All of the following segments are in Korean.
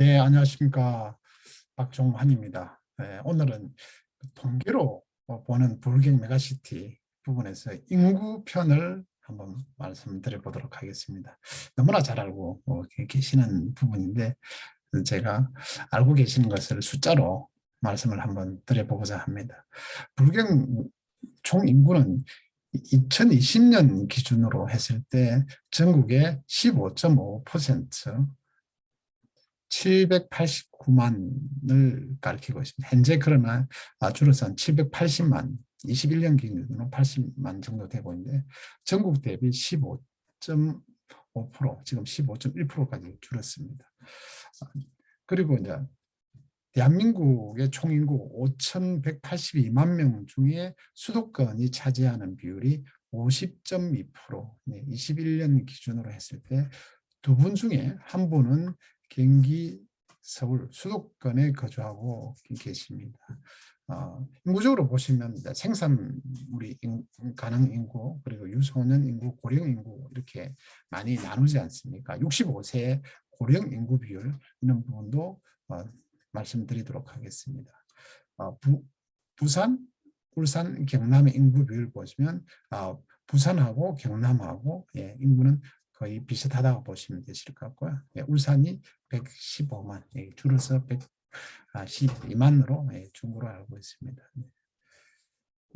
네, 안녕하십니까. 박종환입니다. 네, 오늘은 통계로 보는 불경 메가시티 부분에서 인구 편을 한번 말씀드려 보도록 하겠습니다. 너무나 잘 알고 어, 계시는 부분인데 제가 알고 계시는 것을 숫자로 말씀을 한번 드려보고자 합니다. 불경 총 인구는 2020년 기준으로 했을 때 전국의 15.5% 789만을 가리키고 있습니다. 현재 그러나 줄어서 한 780만, 21년 기준으로 80만 정도 되고 있는데 전국 대비 15.5% 지금 15.1%까지 줄었습니다. 그리고 이제 대한민국의 총인구 5,182만 명 중에 수도권이 차지하는 비율이 50.2%, 21년 기준으로 했을 때 두 분 중에 한 분은 경기 서울 수도권에 거주하고 계십니다. 어, 인구적으로 보시면 생산 우리 가능 인구 그리고 유소년 인구, 고령 인구 이렇게 많이 나누지 않습니까? 65세 고령 인구 비율 이런 부분도 어, 말씀드리도록 하겠습니다. 어, 부, 부산, 울산, 경남의 인구 비율 보시면 어, 부산하고 경남하고 예, 인구는 거의 비슷하다고 보시면 되실 것 같고요. 예, 울산이 115만, 예, 줄어서 112만으로 예, 중으로 알고 있습니다. 네.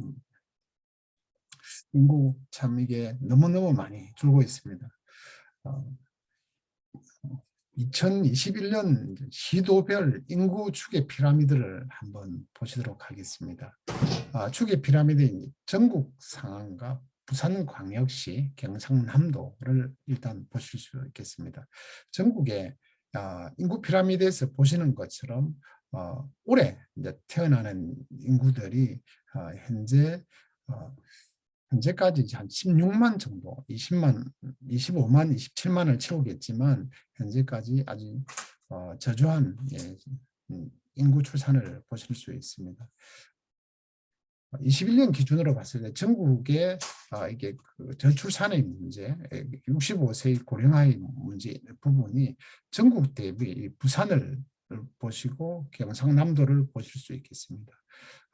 음. 인구 참 이게 너무너무 많이 줄고 있습니다. 어, 2021년 시도별 인구 추계 피라미드를 한번 보시도록 하겠습니다. 아, 추계 피라미드 전국 상황과 부산광역시 경상남도를 일단 보실 수 있겠습니다. 전국에 아, 인구 피라미드에서 보시는 것처럼 어, 올해 태어나는 인구들이 어, 현재 어, 현재까지 한 16만 정도, 20만, 25만, 27만을 채우겠지만 현재까지 아주 어, 저조한 예, 음, 인구 출산을 보실 수 있습니다. 21년 기준으로 봤을 때 전국의 아, 이게 그 저출산의 문제, 65세 고령화의 문제 부분이 전국 대비 부산을 보시고 경상남도를 보실 수 있겠습니다.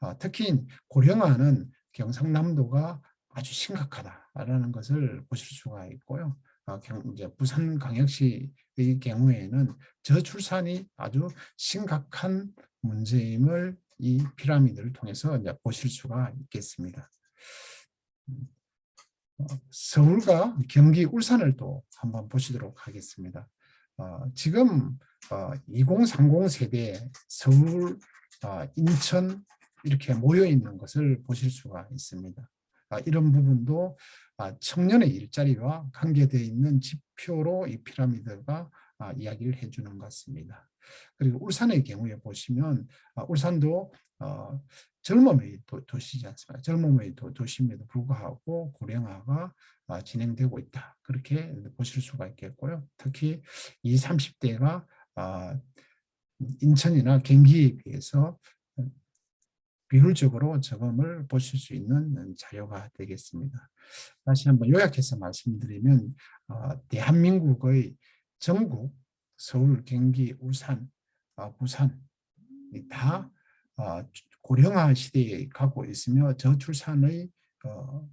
아, 특히 고령화는 경상남도가 아주 심각하다라는 것을 보실 수가 있고요. 아, 이제 부산광역시의 경우에는 저출산이 아주 심각한 문제임을 이 피라미드를 통해서 이제 보실 수가 있겠습니다. 어, 서울과 경기, 울산을 또 한번 보시도록 하겠습니다. 어, 지금 어, 2030 세대 서울, 어, 인천 이렇게 모여 있는 것을 보실 수가 있습니다. 아, 이런 부분도 아, 청년의 일자리와 관계되어 있는 지표로 이 피라미드가 아, 이야기를 해주는 것 같습니다. 그리고 울산의 경우에 보시면 아, 울산도 어, 젊음의 도, 시지 않습니까? 젊음의 도, 시임에도 불구하고 고령화가 아, 진행되고 있다. 그렇게 보실 수가 있겠고요. 특히 이 30대가 아, 인천이나 경기에 비해서 비율적으로 저금을 보실 수 있는 자료가 되겠습니다. 다시 한번 요약해서 말씀드리면 어, 대한민국의 전국 서울, 경기, 울산, 어, 부산 다 어, 고령화 시대에 가고 있으며 저출산의 어,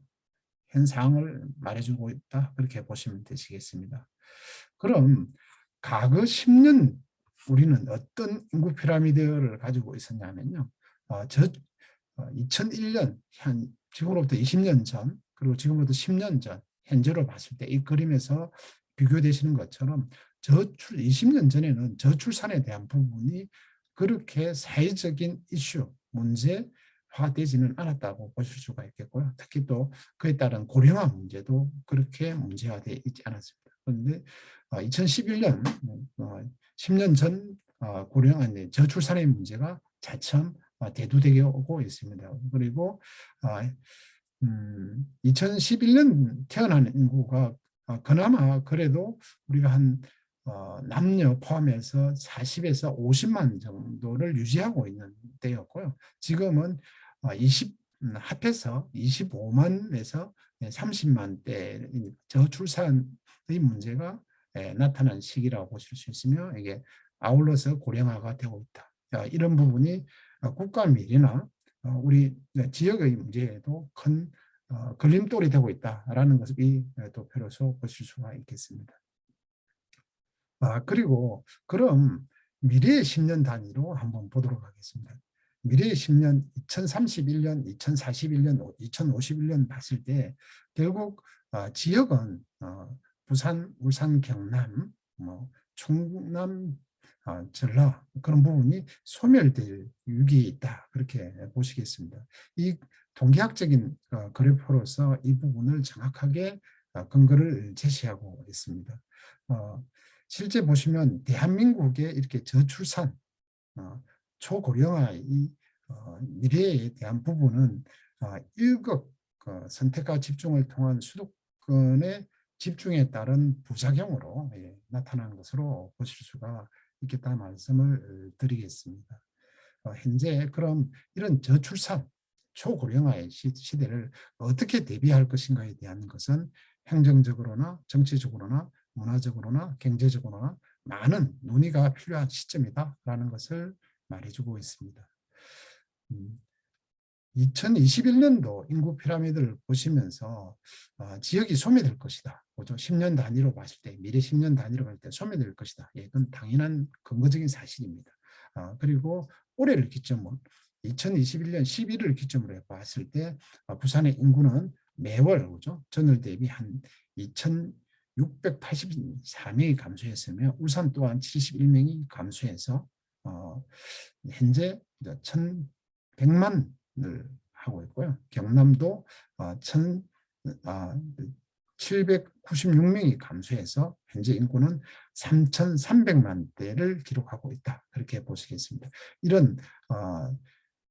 현상을 말해주고 있다 그렇게 보시면 되시겠습니다. 그럼 과거 10년 우리는 어떤 인구 피라미드를 가지고 있었냐면요. 어, 저 2001년 어, 한 지금으로부터 20년 전 그리고 지금으로부터 10년 전 현재로 봤을 때 이 그림에서 비교되시는 것처럼 저출 20년 전에는 저출산에 대한 부분이 그렇게 사회적인 이슈, 문제 화되지는 않았다고 보실 수가 있겠고요. 특히 또 그에 따른 고령화 문제도 그렇게 문제화되어 있지 않았습니다. 그런데 2011년, 10년 전 어, 고령화, 저출산의 문제가 차츰 대두되게 오고 있습니다. 그리고 2011년 음, 태어난 인구가 어, 그나마 그래도 우리가 한 어, 남녀 포함해서 40에서 50만 정도를 유지하고 있는 때였고요. 지금은 20 어, 음, 합해서 25만에서 30만 대 저출산의 문제가 예, 나타난 시기라고 보실 수 있으며 이게 아울러서 고령화가 되고 있다. 이런 부분이 국가 미래나 우리 지역의 문제에도 큰 걸림돌이 되고 있다라는 것을 이 도표로서 보실 수가 있겠습니다. 아, 그리고 그럼 미래의 10년 단위로 한번 보도록 하겠습니다. 미래의 10년 2031년, 2041년, 2051년 봤을 때 결국 어, 지역은 어, 부산, 울산, 경남, 뭐 충남, 어, 전라 그런 부분이 소멸될 위기에 있다 그렇게 보시겠습니다. 이 통계학적인 어, 그래프로서 이 부분을 정확하게 어, 근거를 제시하고 있습니다. 어, 실제 보시면 대한민국의 이렇게 저출산, 어, 초고령화 이 어, 미래에 대한 부분은 어, 일극 그 선택과 집중을 통한 수도권의 집중에 따른 부작용으로 예, 나타나는 것으로 보실 수가 있겠다 말씀을 드리겠습니다. 어, 현재 그럼 이런 저출산, 초고령화의 시, 시대를 어떻게 대비할 것인가에 대한 것은 행정적으로나 정치적으로나 문화적으로나 경제적으로나 많은 논의가 필요한 시점이다라는 것을 말해주고 있습니다. 2021년도 음, 인구 피라미드를 보시면서 어, 지역이 소멸될 것이다. 보죠. 10년 단위로 봤을 때, 미래 10년 단위로 봤을 때 소멸될 것이다. 예, 이건 당연한 근거적인 사실입니다. 어, 그리고 올해를 기점으로 2021년 11월 기점으로 봤을 때 어, 부산의 인구는 매월 그죠? 전월 대비 한 2,684명이 감소했으며 울산 또한 71명이 감소해서 어, 현재 1,100만을 하고 있고요. 경남도 어, 1 796명이 아, 감소해서 현재 인구는 3,300만 대를 기록하고 있다. 그렇게 보시겠습니다. 이런 어,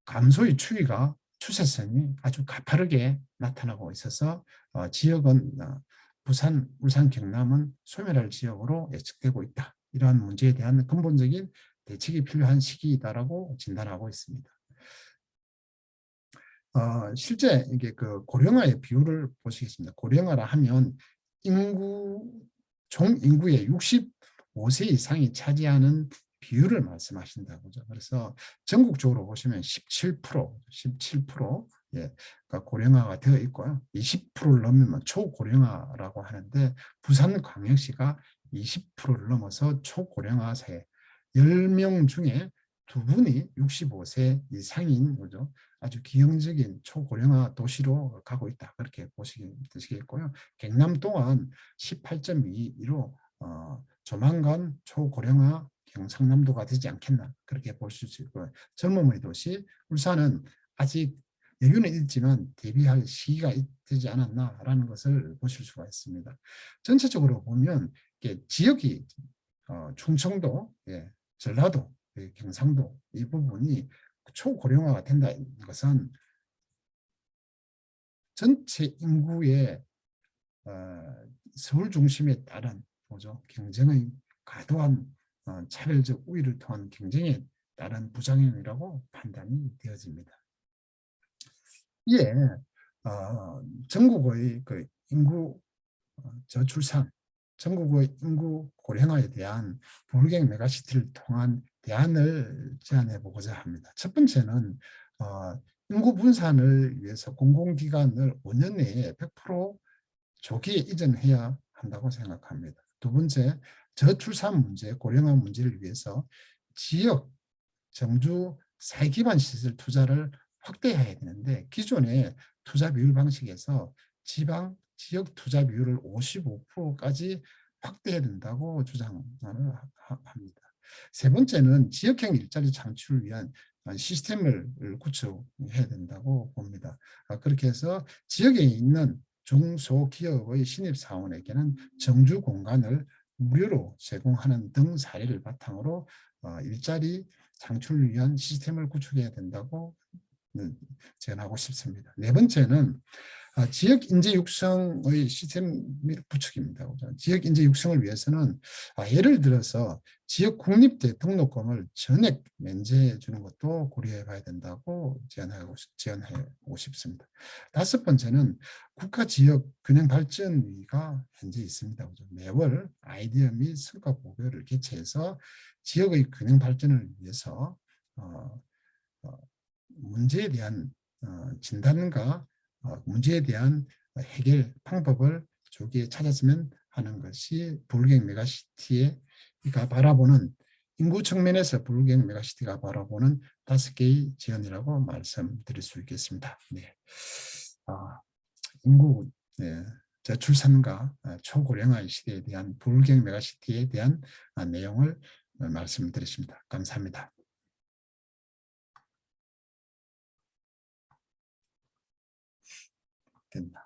감소의 추이가 추세선이 아주 가파르게 나타나고 있어서 어, 지역은 어, 부산, 울산, 경남은 소멸할 지역으로 예측되고 있다. 이러한 문제에 대한 근본적인 대책이 필요한 시기이다라고 진단하고 있습니다. 어, 실제 이게 그 고령화의 비율을 보시겠습니다. 고령화라 하면 인구 총 인구의 65세 이상이 차지하는 비율을 말씀하신다고 죠 그래서 전국적으로 보시면 17%, 17% 예, 그러니까 고령화가 되어 있고요. 20%를 넘으면 초고령화라고 하는데 부산 광역시가 20%를 넘어서 초고령화 세 10명 중에 두 분이 65세 이상인 거죠. 아주 기형적인 초고령화 도시로 가고 있다. 그렇게 보시겠고요. 경남 또한 18.22로 어, 조만간 초고령화 경상남도가 되지 않겠나 그렇게 보실 수 있고요. 젊음의 도시 울산은 아직 여유는 있지만 대비할 시기가 되지 않았나라는 것을 보실 수가 있습니다. 전체적으로 보면 지역이 어, 충청도, 예, 전라도, 예, 경상도 이 부분이 초고령화가 된다는 것은 전체 인구의 어, 서울 중심에 따른 뭐죠 경쟁의 과도한 어, 차별적 우위를 통한 경쟁에 따른 부작용이라고 판단이 되어집니다. 이에 어, 전국의 그 인구 어, 저출산, 전국의 인구 고령화에 대한 불경 메가시티를 통한 대안을 제안해 보고자 합니다. 첫 번째는 어, 인구 분산을 위해서 공공기관을 5년 내에 100% 조기에 이전해야 한다고 생각합니다. 두 번째, 저출산 문제, 고령화 문제를 위해서 지역 정주 사기반 시설 투자를 확대해야 되는데 기존의 투자 비율 방식에서 지방 지역 투자 비율을 55%까지 확대해야 된다고 주장을 합니다. 세 번째는 지역형 일자리 창출을 위한 시스템을 구축해야 된다고 봅니다. 아, 그렇게 해서 지역에 있는 중소기업의 신입사원에게는 정주 공간을 무료로 제공하는 등 사례를 바탕으로 어, 일자리 창출을 위한 시스템을 구축해야 된다고 제안하고 싶습니다. 네 번째는 아, 지역 인재 육성의 시스템 부축입니다. 지역 인재 육성을 위해서는 아, 예를 들어서 지역 국립대 등록금을 전액 면제해 주는 것도 고려해 봐야 된다고 제안하고, 제안하고 싶습니다. 다섯 번째는 국가지역 균형발전위가 현재 있습니다. 매월 아이디어 및 성과 보고를 개최해서 지역의 균형 발전을 위해서 어, 어, 문제에 대한 어, 진단과 어, 문제에 대한 해결 방법을 조기에 찾았으면 하는 것이 불경 메가시티가 바라보는 인구 측면에서 불경 메가시티가 바라보는 다섯 개의 지연이라고 말씀드릴 수 있겠습니다. 네. 아, 인구 네, 저출산과 초고령화 시대에 대한 불경 메가시티에 대한 아, 내용을 말씀드렸습니다. 감사합니다. 된다.